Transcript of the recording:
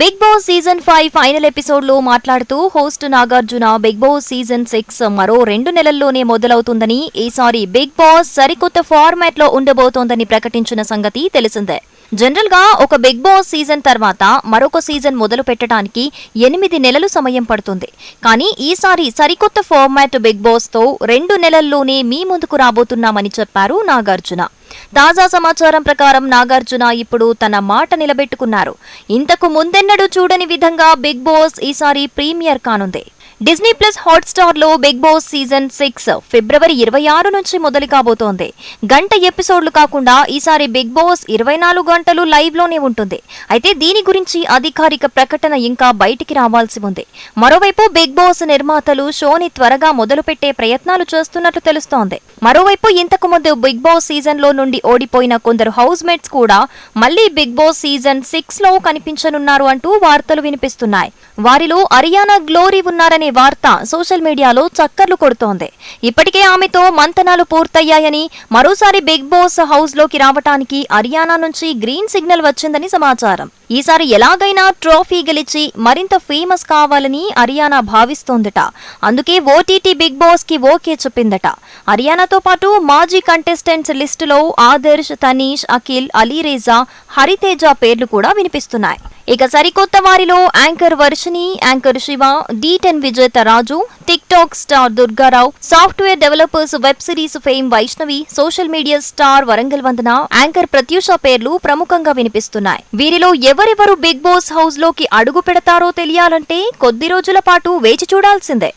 Bigg Boss season five final ఎపిసోడ్లో మాట్లాడుతూ host Nagarjuna Bigg Boss season six మరో రెండు నెలల్లోనే మొదలవుతుందని ఈసారి బిగ్ బాస్ సరికొత్త ఫార్మాట్లో ఉండబోతోందని ప్రకటించిన సంగతి తెలిసిందే. జనరల్గా ఒక బిగ్ బాస్ సీజన్ తర్వాత మరొక సీజన్ మొదలు పెట్టడానికి ఎనిమిది నెలలు సమయం పడుతుంది. కానీ ఈసారి సరికొత్త ఫార్మాట్ బిగ్ బాస్తో రెండు నెలల్లోనే మీ ముందుకు రాబోతున్నామని చెప్పారు నాగార్జున. తాజా సమాచారం ప్రకారం నాగార్జున ఇప్పుడు తన మాట నిలబెట్టుకున్నారు. ఇంతకు ముందెన్నడూ చూడని విధంగా బిగ్ బాస్ ఈసారి ప్రీమియర్ కానుంది. డిస్నీ ప్లస్ హాట్స్టార్లో బిగ్ బాస్ సీజన్ సిక్స్ ఫిబ్రవరి ఇరవై ఆరు నుంచి మొదలు కాబోతోంది. గంట ఎపిసోడ్లు కాకుండా ఈసారి బిగ్ బాస్ ఇరవై నాలుగు గంటలు లైవ్లోనే ఉంటుంది. అయితే దీని గురించి అధికారిక ప్రకటన ఇంకా బయటికి రావాల్సి ఉంది. మరోవైపు బిగ్ బాస్ నిర్మాతలు షోని త్వరగా మొదలుపెట్టే ప్రయత్నాలు చేస్తున్నట్లు తెలుస్తోంది. మరోవైపు ఇంతకు ముందు బిగ్ బాస్ సీజన్లో నుండి ఓడిపోయిన కొందరు హౌస్ మేట్స్ కూడా మళ్ళీ బిగ్ బాస్ సీజన్ సిక్స్లో కనిపించనున్నారు అంటూ వార్తలు వినిపిస్తున్నాయి. వారిలో అరియానా గ్లోరీ ఉన్నారనే వార్త సోషల్ మీడియాలో చక్కర్లు కొడుతోంది. ఇప్పటికే ఆమెతో మంతనాలు పూర్తయ్యాయని మరోసారి బిగ్ బాస్ హౌస్లోకి రావటానికి అరియానా నుంచి గ్రీన్ సిగ్నల్ వచ్చిందని సమాచారం. ఈసారి ఎలాగైనా ట్రోఫీ గెలిచి మరింత ఫేమస్ కావాలని అరియానా భావిస్తోందట. అందుకే ఓటీటీ బిగ్ బాస్కి ఓకే చెప్పిందట. అరియానాతో పాటు మాజీ కంటెస్టెంట్స్ లిస్టులో ఆదర్శ్ తనీష్ అఖిల్ అలీరేజా హరితేజ పేర్లు కూడా వినిపిస్తున్నాయి. ఇక సరికొత్త వారిలో anchor Varshini anchor Shiva D ten విజేత Raju tik tok star Durgarao software developers web series fame Vaishnavi social media star Warangal Vandana anchor Pratyusha పేర్లు ప్రముఖంగా వినిపిస్తున్నాయి. వీరిలో ఎవరెవరు బిగ్ బాస్ హౌస్లోకి అడుగు పెడతారో తెలియాలంటే కొద్ది రోజుల పాటు వేచి చూడాల్సిందే.